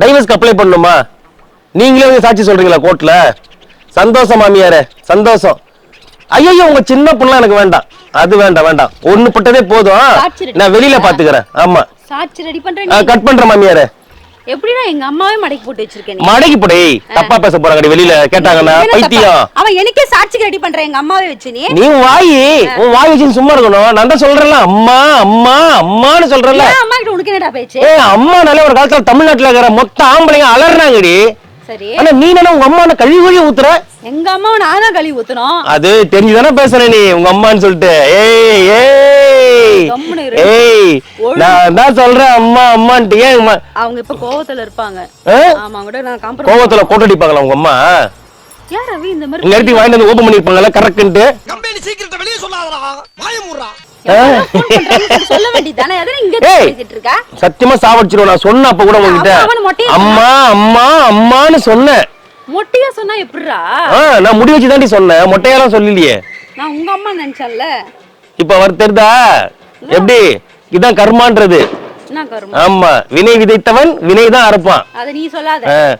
டைவர்ஸ்க்கு apply பண்ணணுமா? நீங்களே வந்து சாட்சி சொல்றீங்களா கோர்ட்ல சந்தோஷம் மாமியாரே சந்தோஷம். ஐயோ உங்க சின்ன பொண்ணு எனக்கு வேண்டாம். அது வேண்டாம் வேண்டாம். ஒண்ணு பட்டதே போதும். நான் வெளியில பாத்துக்கிறேன். ஆமா. பண்றேன் கட் பண்ற மாமியாரே. எப்படிடா எங்க அம்மாவே மடக்கி போட்டு வச்சிருக்கேன்? மடக்கி போடே தப்பா பேச போறாங்க வெளியில கேட்டாங்கன்னா? பைத்தியம். அவன் எனக்கே சாட்சிக்கு ரெடி பண்ற எங்க அம்மாவே வச்சு நீ. நீ வாயி உன் வாய் வச்சு சும்மா இருக்கணும். நான் தான் சொல்றேன்ல அம்மா அம்மா அம்மான்னு சொல்றேன்ல. அம்மா கிட்ட உனக்கு என்னடா பேச்சு? ஏ அம்மானாலே ஒரு காலத்துல தமிழ்நாட்டுல இருக்கிற மொத்த ஆம்பளைங்க அலறாங்கடி சரி. ஆனா நீ என்ன உங்க அம்மா கழுவி கழுவி ஊத்துற? எங்க அம்மாவை நான் கழுவி ஊத்தணும்? அது தெரிஞ்சுதானே பேசுற நீ உங்க அம்மான்னு சொல்லிட்டு. ஏய் ஏய். ஏய் நான் தான் சொல்றேன் அம்மா அம்மான்ட்டு. ஏன் அவங்க இப்ப கோவத்துல இருப்பாங்க. ஆ? ஆமா கூட நான் காம்பரமைஸ் கோவத்துல கோட்டடிப்பாங்களா உங்க அம்மா? யார் ரவி இந்த மாதிரி எடுத்து வந்து ஓபன் கரெக்ட்ன்ட்டு கம்பெனி சீக்கிரத்தை வெளியே சொல்லாதடா. வாய மூடுறா. சத்தியமா சாவடிச்சிருவோம் நான் சொன்ன அப்ப கூட உங்ககிட்ட அம்மா அம்மா அம்மான்னு சொன்னேன் மொட்டையா சொன்னா எப்படிடா? நான் முடி வச்சு தாண்டி சொன்னேன். மொட்டையெல்லாம் சொல்லலையே. நான் உங்க அம்மா நினைச்சேன்ல. இப்ப அவர் தெரிதா? எப்படி? இதான் கர்மான்றது. ஆமா வினை விதைத்தவன் வினை தான் அறுப்பான். அத நீ சொல்லாத. ஆ.